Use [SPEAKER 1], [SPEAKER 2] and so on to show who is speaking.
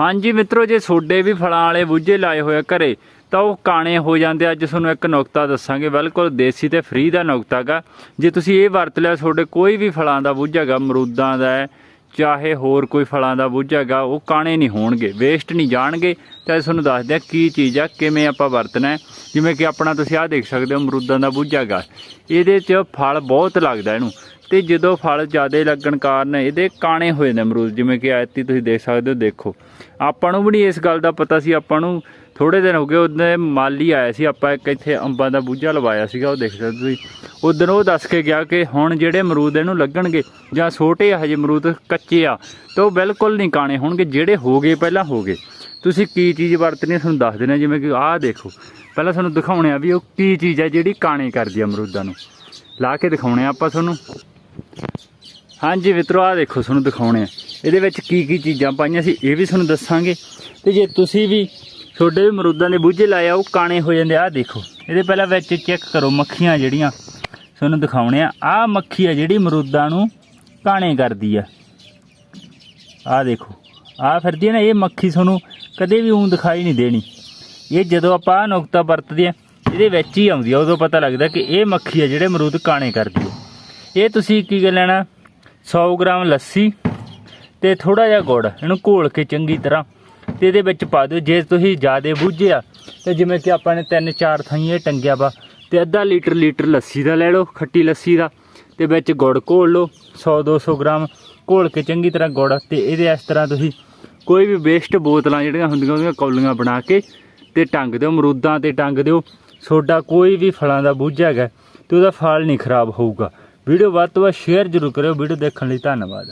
[SPEAKER 1] ਹਾਂਜੀ ਮਿੱਤਰੋ, ਜੇ ਤੁਹਾਡੇ ਵੀ ਫਲਾਂ ਵਾਲੇ ਬੂਝੇ ਲਾਏ ਹੋਏ ਆ ਘਰੇ, ਤਾਂ ਉਹ ਕਾਣੇ ਹੋ ਜਾਂਦੇ ਅੱਜ ਤੁਹਾਨੂੰ ਇੱਕ ਨੁਕਤਾ ਦੱਸਾਂਗੇ। ਬਿਲਕੁਲ ਦੇਸੀ ਤੇ ਫ੍ਰੀ ਦਾ ਨੁਕਤਾ ਗਾ। ਜੇ ਤੁਸੀਂ ਇਹ ਵਰਤ ਲਿਆ ਤੁਹਾਡੇ ਕੋਈ ਵੀ ਫਲਾਂ ਦਾ ਬੂਝਾ ਗਾ, ਅਮਰੂਦਾਂ ਦਾ ਚਾਹੇ ਹੋਰ ਕੋਈ ਫਲਾਂ ਦਾ ਬੂਝਾ ਗਾ, ਉਹ ਕਾਣੇ ਨਹੀਂ ਹੋਣਗੇ ਵੇਸਟ ਨਹੀਂ ਜਾਣਗੇ। ਤਾਂ ਤੁਹਾਨੂੰ ਦੱਸਦੇ ਆ ਕੀ ਚੀਜ਼ ਆ, ਕਿਵੇਂ ਆਪਾਂ ਵਰਤਣਾ ਜਿਵੇਂ ਕਿ ਆਪਣਾ ਤੁਸੀਂ ਆਹ ਦੇਖ ਸਕਦੇ ਹੋ ਮਰੂਦਾਂ ਦਾ ਬੂਝਾ ਗਾ। ਇਹਦੇ 'ਚ ਫਲ ਬਹੁਤ ਲੱਗਦਾ ਇਹਨੂੰ। ਤੇ ਜਦੋਂ ਫਲ ਜ਼ਿਆਦਾ ਲੱਗਣ ਕਾਰਨ ਇਹਦੇ ਕਾਣੇ ਹੋਏ ਨੇ ਅਮਰੂਦ, ਜਿਵੇਂ ਕਿ ਆਇਤੀ ਤੁਸੀਂ ਦੇਖ ਸਕਦੇ ਹੋ, ਦੇਖੋ। ਆਪਾਂ ਨੂੰ ਵੀ ਨਹੀਂ ਇਸ ਗੱਲ ਦਾ ਪਤਾ ਸੀ, ਆਪਾਂ ਨੂੰ ਥੋੜੇ ਦਿਨ ਹੋ ਗਏ, ਉਹਦੇ ਮਾਲੀ ਆਇਆ ਸੀ, ਆਪਾਂ ਇੱਕ ਇੱਥੇ ਅੰਬਾਂ ਦਾ ਬੂਝਾ ਲਵਾਇਆ ਸੀਗਾ, ਉਹ ਦੇਖ ਸਕਦੇ ਤੁਸੀਂ। ਉਦੋਂ ਉਹ ਦੱਸ ਕੇ ਗਿਆ ਕਿ ਹੁਣ ਜਿਹੜੇ ਅਮਰੂਦ ਇਹਨੂੰ ਲੱਗਣਗੇ, ਜਾਂ ਛੋਟੇ ਆ, ਹਜੇ ਅਮਰੂਦ ਕੱਚੇ ਆ, ਤਾਂ ਉਹ ਬਿਲਕੁਲ ਨਹੀਂ ਕਾਣੇ ਹੋਣਗੇ, ਜਿਹੜੇ ਹੋ ਗਏ ਪਹਿਲਾਂ ਹੋ ਗਏ। ਤੁਸੀਂ ਕੀ ਚੀਜ਼ ਵਰਤਣੀ ਹੈ ਤੁਹਾਨੂੰ ਦੱਸ ਦੇਣਾ ਜਿਵੇਂ ਕਿ ਆਹ ਦੇਖੋ। ਪਹਿਲਾਂ ਤੁਹਾਨੂੰ ਦਿਖਾਉਣੇ ਆ ਵੀ ਉਹ ਕੀ ਚੀਜ਼ ਹੈ ਜਿਹੜੀ ਕਾਣੇ ਕਰਦੀ ਆ ਅਮਰੂਦਾਂ ਨੂੰ। ਲਾ ਕੇ ਦਿਖਾਉਣੇ ਆ ਆਪਾਂ ਤੁਹਾਨੂੰ। ਹਾਂਜੀ ਮਿੱਤਰੋ, ਆਹ ਦੇਖੋ ਤੁਹਾਨੂੰ ਦਿਖਾਉਣੇ ਆ। ਇਹਦੇ ਵਿੱਚ ਕੀ ਕੀ ਚੀਜ਼ਾਂ ਪਾਈਆਂ ਸੀ, ਇਹ ਵੀ ਤੁਹਾਨੂੰ ਦੱਸਾਂਗੇ। ਤੇ ਜੇ ਤੁਸੀਂ ਵੀ ਤੁਹਾਡੇ ਵੀ ਮਰੂਦਾਂ ਦੇ ਬੂਝੇ ਲਾਏ ਆ, ਉਹ ਕਾਣੇ ਹੋ ਜਾਂਦੇ ਆ, ਆਹ ਦੇਖੋ। ਇਹਦੇ ਪਹਿਲਾਂ ਵਿੱਚ ਚੈੱਕ ਕਰੋ, ਮੱਖੀਆਂ ਜਿਹੜੀਆਂ ਤੁਹਾਨੂੰ ਦਿਖਾਉਣੇ ਆ। ਆਹ ਮੱਖੀ ਆ ਜਿਹੜੀ ਮਰੂਦਾਂ ਨੂੰ ਕਾਣੇ ਕਰਦੀ ਆ। ਆਹ ਦੇਖੋ, ਆਹ ਫਿਰਦੀ ਹੈ ਨਾ, ਇਹ ਮੱਖੀ ਤੁਹਾਨੂੰ ਕਦੇ ਵੀ ਉਂ ਦਿਖਾਈ ਨਹੀਂ ਦੇਣੀ। ਇਹ ਜਦੋਂ ਆਪਾਂ ਆਹ ਨੁਕਤਾ ਵਰਤਦੇ ਆ, ਇਹਦੇ ਵਿੱਚ ਹੀ ਆਉਂਦੀ ਆ। ਉਦੋਂ ਪਤਾ ਲੱਗਦਾ ਕਿ ਇਹ ਮੱਖੀ ਆ ਜਿਹੜੇ ਮਰੂਦ ਕਾਣੇ ਕਰਦੀ ਆ। ਇਹ ਤੁਸੀਂ ਕੀ ਕਰ ਲੈਣਾ? 100 ਗ੍ਰਾਮ ਲੱਸੀ ਤੇ ਥੋੜਾ ਜਿਹਾ ਗੁੜ, ਇਹਨੂੰ ਘੋਲ ਕੇ ਚੰਗੀ ਤਰ੍ਹਾਂ ਤੇ ਇਹਦੇ ਵਿੱਚ ਪਾ ਦਿਓ। ਜੇ ਤੁਸੀਂ ਜ਼ਿਆਦਾ ਬੂਝੇ ਆ ਤੇ ਜਿਵੇਂ ਕਿ ਆਪਾਂ ਨੇ ਤਿੰਨ ਚਾਰ ਥਾਈਂ ਇਹ ਟੰਗਿਆ ਵਾ, ਤੇ ਅੱਧਾ ਲੀਟਰ ਲੀਟਰ ਲੱਸੀ ਦਾ ਲੈ ਲਓ, ਖੱਟੀ ਲੱਸੀ ਦਾ, ਤੇ ਵਿੱਚ ਗੁੜ ਘੋਲ ਲਓ 100 200 ਗ੍ਰਾਮ ਘੋਲ ਕੇ ਚੰਗੀ ਤਰ੍ਹਾਂ ਗੁੜ, ਤੇ ਇਹਦੇ ਇਸ ਤਰ੍ਹਾਂ ਤੁਸੀਂ ਕੋਈ ਵੀ ਵੇਸਟ ਬੋਤਲਾਂ ਜਿਹੜੀਆਂ ਹੁੰਦੀਆਂ ਉਹਦੀਆਂ ਕੌਲੀਆਂ ਬਣਾ ਕੇ ਤੇ ਟੰਗ ਦਿਓ ਮਰੂਦਾਂ ਤੇ ਟੰਗ ਦਿਓ। ਸੋਡਾ ਕੋਈ ਵੀ ਫਲਾਂ ਦਾ ਬੂਝਾ ਹੈਗਾ, ਤੇ ਉਹਦਾ ਫਲ ਨਹੀਂ ਖਰਾਬ ਹੋਊਗਾ। ਵੀਡੀਓ ਵੱਧ ਤੋਂ ਵੱਧ ਸ਼ੇਅਰ ਜ਼ਰੂਰ ਕਰਿਓ ਵੀਡੀਓ ਦੇਖਣ ਲਈ ਧੰਨਵਾਦ।